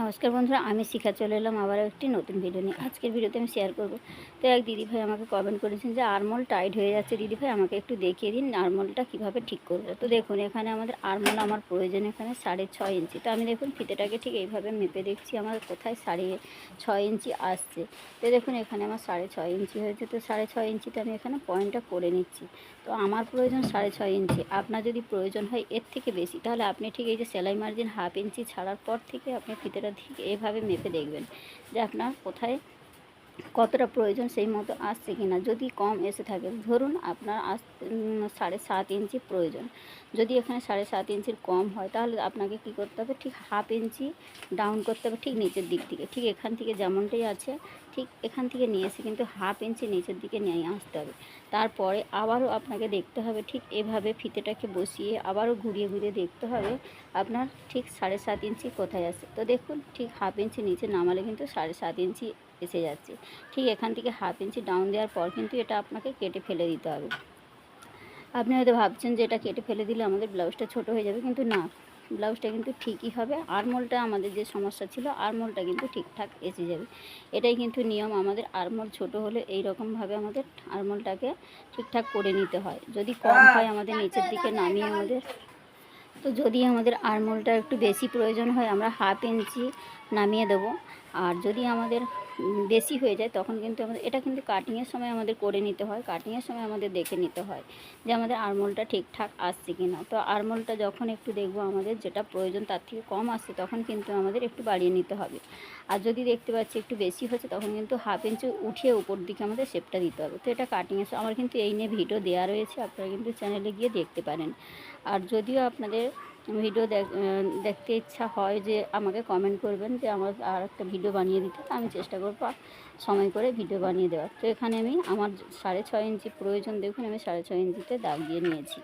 নমস্কার বন্ধুরা, আমি শিখা চলে এলাম আবার একটি নতুন ভিডিও নিয়ে। আজকের ভিডিওতে আমি শেয়ার করব। তো এক দিদিভাই আমাকে কমেন্ট করেছেন যে, আরমোল টাইট হয়ে যাচ্ছে। দিদিভাই, আমাকে একটু দেখিয়ে দিন আরমোলটা কীভাবে ঠিক করবে। তো দেখুন, এখানে আমাদের আরমোল আমার প্রয়োজন এখানে সাড়ে ছয় ইঞ্চি। তো আমি দেখুন, ফিতেটাকে ঠিক এইভাবে মেপে দেখছি আমার কোথায় সাড়ে ছয় ইঞ্চি আসছে। তো দেখুন, এখানে আমার সাড়ে ছয় ইঞ্চি হয়েছে। তো সাড়ে ছয় ইঞ্চিতে আমি এখানে পয়েন্টটা করে নিচ্ছি। তো আমার প্রয়োজন সাড়ে ছয় ইঞ্চি। আপনার যদি প্রয়োজন হয় এর থেকে বেশি, তাহলে আপনি ঠিক এই যে সেলাই মার্জিন হাফ ইঞ্চি ছাড়ার পর থেকে আপনি ফিতেটা ঠিক এভাবে মেপে দেখবেন যে আপনার কোথায় কতটা প্রয়োজন সেই মতো আসছে কি না। যদি কম এসে থাকে, ধরুন আপনার আস সাড়ে সাত ইঞ্চি প্রয়োজন। যদি এখানে সাড়ে সাত ইঞ্চির কম হয়, তাহলে আপনাকে কি করতে হবে? ঠিক হাফ ইঞ্চি ডাউন করতে হবে, ঠিক নিচের দিক থেকে। ঠিক এখান থেকে যেমনটাই আছে ঠিক এখান থেকে নিয়ে এসে কিন্তু হাফ ইঞ্চি নিচের দিকে নিয়ে আসতে হবে। তারপরে আবারও আপনাকে দেখতে হবে ঠিক এভাবে ফিতেটাকে বসিয়ে আবারও ঘুরিয়ে ঘুরিয়ে দেখতে হবে আপনার ঠিক সাড়ে সাত ইঞ্চি কোথায় আছে। তো দেখুন ঠিক হাফ ইঞ্চি নিচে নামালে কিন্তু সাড়ে সাত ইঞ্চি এসে যাচ্ছে। ঠিক এখান থেকে হাফ ইঞ্চি ডাউন দেওয়ার পর কিন্তু এটা আপনাকে কেটে ফেলে দিতে হবে। আপনি হয়তো ভাবছেন যে এটা কেটে ফেলে দিলে আমাদের ব্লাউজটা ছোট হয়ে যাবে, কিন্তু না। ব্লাউজটা কিন্তু ঠিকই হবে। আরমোলটা আমাদের যে সমস্যা ছিল আরমোলটা কিন্তু ঠিকঠাক এসে যাবে। এটাই কিন্তু নিয়ম আমাদের। আরমোল ছোট হলে এই রকমভাবে আমাদের আরমোলটাকে ঠিকঠাক করে নিতে হয়। যদি কম হয় আমাদের নিচের দিকে নামিয়ে আমাদের তো যদি আমাদের আরমোলটা একটু বেশি প্রয়োজন হয় আমরা হাফ ইঞ্চি নামিয়ে দেবো। আর যদি আমাদের বেশি হয়ে যায় তখন কিন্তু আমাদের, এটা কিন্তু কাটিংয়ের সময় আমাদের করে নিতে হয় কাটিংয়ের সময় আমাদের দেখে নিতে হয় যে আমাদের আরমোলটা ঠিকঠাক আসছে কি না তো আরমোলটা যখন একটু দেখব আমাদের যেটা প্রয়োজন তার থেকে কম আসছে তখন কিন্তু আমাদের একটু বাড়িয়ে নিতে হবে। আর যদি দেখতে পাচ্ছি একটু বেশি হচ্ছে তখন কিন্তু হাফ ইঞ্চি উঠিয়ে উপর দিকে আমাদের শেপটা দিতে হবে। তো এটা কাটিংয়ের আমার কিন্তু এই নিয়ে ভিডিও দেওয়া রয়েছে, আপনারা কিন্তু চ্যানেলে গিয়ে দেখতে পারেন। আর যদিও আপনাদের ভিডিও দেখ- দেখতে ইচ্ছা হয় যে আমাকে কমেন্ট করবেন যে আমার আর একটা ভিডিও বানিয়ে দিতে। আমি চেষ্টা করব সময় করে ভিডিও বানিয়ে দেওয়ার। তো এখানে আমি আমার সাড়ে ছয় ইঞ্চি প্রয়োজন দেখুন, আমি সাড়ে ছয় ইঞ্চিতে দাগ দিয়ে নিয়েছি।